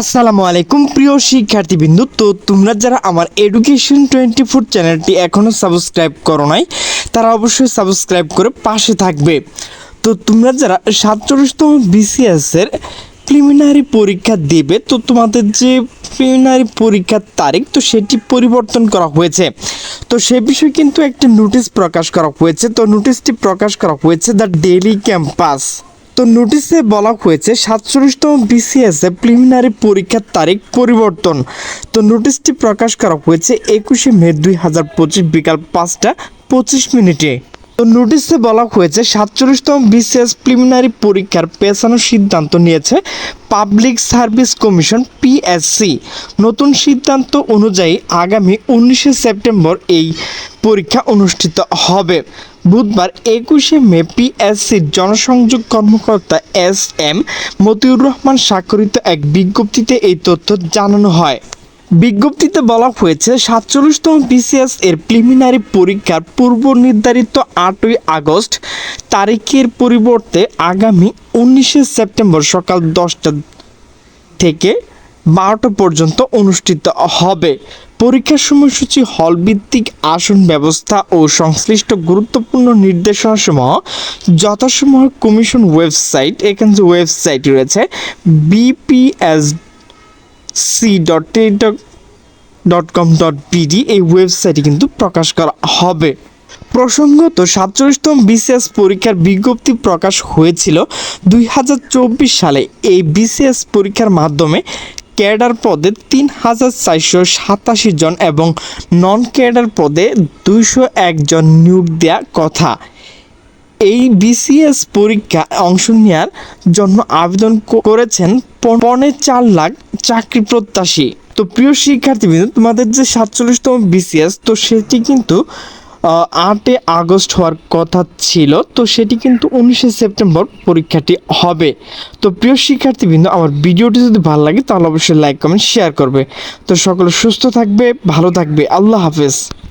আসসালামু আলাইকুম, প্রিয় শিক্ষার্থীবৃন্দু। তো তোমরা যারা আমার এডুকেশন টোয়েন্টি ফোর চ্যানেলটি এখনও সাবস্ক্রাইব করো নাই, তারা অবশ্যই সাবস্ক্রাইব করে পাশে থাকবে। তো তোমরা যারা সাতচল্লিশতম বিসিএসের প্রিলিমিনারি পরীক্ষা দেবে, তো তোমাদের যে প্রিলিমিনারি পরীক্ষার তারিখ, তো সেটি পরিবর্তন করা হয়েছে। তো সে বিষয়ে কিন্তু একটি নোটিশ প্রকাশ করা হয়েছে। তো নোটিশটি প্রকাশ করা হয়েছে দ্য ডেইলি ক্যাম্পাস। তো নোটিশে বলা হয়েছে, সাতচল্লিশতম বিসিএস এ প্রিলিমিনারি পরীক্ষার তারিখ পরিবর্তন। তো নোটিশটি প্রকাশ করা হয়েছে একুশে মে দুই হাজার পঁচিশ বিকাল পাঁচটা পঁচিশ মিনিটে। তো নোটিশে বলা হয়েছে, সাতচল্লিশতম বিসিএস প্রিলিমিনারি পরীক্ষার পেছানোর সিদ্ধান্ত নিয়েছে পাবলিক সার্ভিস কমিশন পিএসসি নতুন সিদ্ধান্ত অনুযায়ী আগামী উনিশে সেপ্টেম্বর এই পরীক্ষা অনুষ্ঠিত হবে। বুধবার একুশে মে পিএসসির জনসংযোগ কর্মকর্তা এস এম মতিউর রহমান স্বাক্ষরিত এক বিজ্ঞপ্তিতে এই তথ্য জানানো হয়। বিজ্ঞপ্তিতে বলা হয়েছে, সাতচল্লিশতম বিসিএস এর প্রিলিমিনারি পরীক্ষার পূর্ব নির্ধারিত আটই আগস্ট তারিখের পরিবর্তে আগামী উনিশে সেপ্টেম্বর সকাল দশটা থেকে বারোটা পর্যন্ত অনুষ্ঠিত হবে। পরীক্ষার সময়সূচি হল ভিত্তিক আসন ব্যবস্থা ও সংশ্লিষ্ট গুরুত্বপূর্ণ নির্দেশনাসমূহ যথাসময় কমিশন ওয়েবসাইট এখানে যে ওয়েবসাইট রয়েছে BPS C dot dot com dot BD এই ওয়েবসাইটে কিন্তু প্রকাশ করা হবে। প্রসঙ্গত, সাতচল্লিশতম বিসিএস পরীক্ষার বিজ্ঞপ্তি প্রকাশ হয়েছিল দুই হাজার চব্বিশ সালে। এই বিসিএস পরীক্ষার মাধ্যমে ক্যাডার পদে তিন হাজার চারশো সাতাশি জন এবং নন ক্যাডার পদে দুইশো একজন নিয়োগ দেওয়া কথা। এই বিসিএস পরীক্ষা অংশ নেওয়ার জন্য আবেদন করেছেন পন- চার লাখ চাকরি প্রত্যাশী। তো প্রিয় শিক্ষার্থীবৃন্দ, তোমাদের যে সাতচল্লিশতম বিসিএস তো সেটি কিন্তু আটই আগস্ট হওয়ার কথা ছিল, তো সেটি কিন্তু উনিশে সেপ্টেম্বর পরীক্ষাটি হবে। তো প্রিয় শিক্ষার্থীবৃন্দ, আমার ভিডিওটি যদি ভালো লাগে, তাহলে অবশ্যই লাইক, কমেন্ট, শেয়ার করবে। তো সকলে সুস্থ থাকবে, ভালো থাকবে। আল্লাহ হাফেজ।